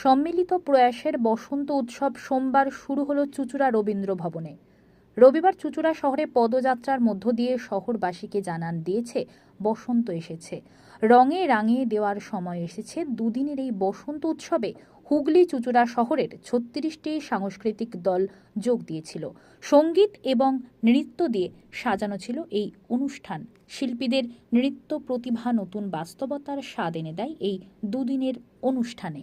সম্মিলিত প্রয়াসের বসন্ত উৎসব সোমবার শুরু হলো চুচুড়া রবীন্দ্র ভবনে। রবিবার চুচুড়া শহরে পদযাত্রার মধ্য দিয়ে শহরবাসীকে জানান দিয়েছে, বসন্ত এসেছে। রঙে রাঙিয়ে দেওয়ার সময় এসেছে দুদিনের এই বসন্ত উৎসবে। হুগলি চুচুড়া শহরের ছত্রিশটি সাংস্কৃতিক দল যোগ দিয়েছিল। সংগীত এবং নৃত্য দিয়ে সাজানো ছিল এই অনুষ্ঠান। শিল্পীদের নৃত্য প্রতিভা নতুন বাস্তবতার স্বাদ এনে দেয় এই দুদিনের অনুষ্ঠানে।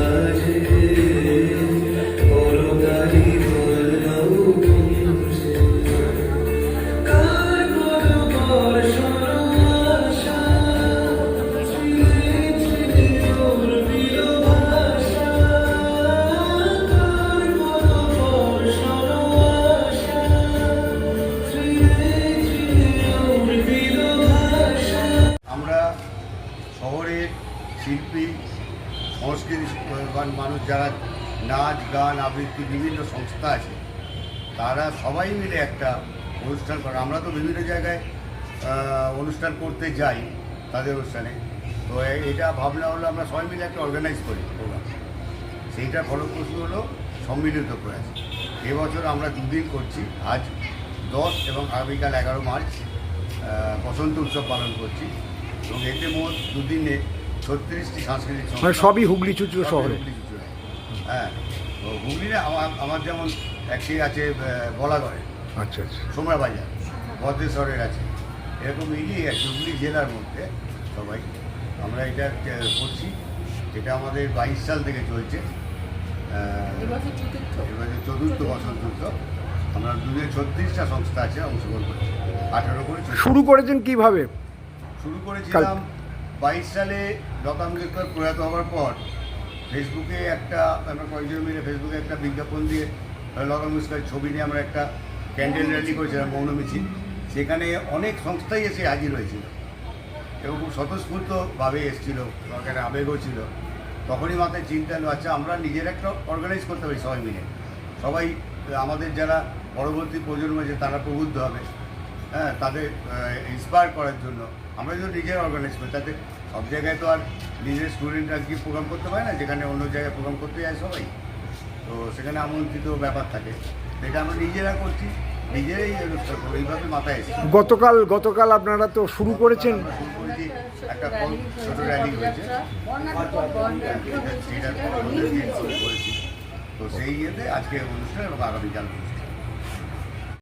শিল্পী, সংস্কৃতি মানুষ যারা নাচ, গান, আবৃত্তি বিভিন্ন সংস্থা আছে, তারা সবাই মিলে একটা অনুষ্ঠান করে। আমরা তো বিভিন্ন জায়গায় অনুষ্ঠান করতে যাই তাদের অনুষ্ঠানে। তো এটা ভাবনা হলো আমরা সবাই মিলে একটা অর্গানাইজ করি প্রোগ্রাম সেইটা ফলপ্রসূ হলো সম্মিলিত প্রয়াস। এবছর আমরা দুদিন করছি। আজ দশ এবং আগামীকাল এগারো মার্চ বসন্ত উৎসব পালন করছি। এবং এতে মোট দুদিনে ছত্রিশটি সাংস্কৃতিক মানে সবই হুগলি চুচুড়ো শহরে। হ্যাঁ। তো হুগলিতে আমার আমার যেমন একটি আছে আহ, গলাগড়ে আচ্ছা আচ্ছা। সোমরা বাজার ভদ্রেশ্বরের আছে। এরকম এগিয়ে আছে হুগলি জেলার মধ্যে সবাই। আমরা এটা করছি। যেটা আমাদের বাইশ সাল থেকে চলছে। এবারে চতুর্থ। বসন্ত উৎসব। আমরা দুদিন ছত্রিশটা সংস্থা আছে অংশগ্রহণ করছি। আঠারো করে শুরু করেছেন কীভাবে? শুরু করেছিলাম বাইশ সালে লতা মঙ্গেশকর প্রয়াত হওয়ার পর ফেসবুকে একটা আমরা কয়েকজন মিলে ফেসবুকে একটা বিজ্ঞাপন দিয়ে লতা মঙ্গেশকরের ছবি নিয়ে আমরা একটা ক্যান্ডেল র্যালি করেছিলাম মৌন মিছিল। সেখানে অনেক সংস্থাই এসে হাজির হয়েছিল এবং খুব স্বতঃস্ফূর্তভাবে এসেছিল সরকারের আবেগও ছিল। তখনই মাথায় চিন্তা এলো আচ্ছা আমরা নিজের একটা অর্গানাইজ করতে পারি সবাই মিলে। সবাই আমাদের যারা পরবর্তী প্রজন্ম আছে তারা প্রবুদ্ধ হবে। হ্যাঁ তাদের ইন্সপায়ার করার জন্য। আমরা যদি নিজের অর্গানাইজ করি তাতে সব জায়গায় তো আর নিজের স্টুডেন্টরা কি প্রোগ্রাম করতে পারে না যেখানে অন্য জায়গায় প্রোগ্রাম করতে যায় সবাই। তো সেখানে আমন্ত্রিত ব্যাপার থাকে। সেটা আমরা নিজেরা করছি নিজেরাই অনুষ্ঠান করব এইভাবে মাথায় এসেছি। গতকাল গতকাল আপনারা তো শুরু করেছেন। আমরা শুরু করেছি একটা ছোট র্যালি হয়েছে। সেটা করেছি। তো সেই ইয়েতে আজকে অনুষ্ঠান এবং আগামীকাল অনুষ্ঠান।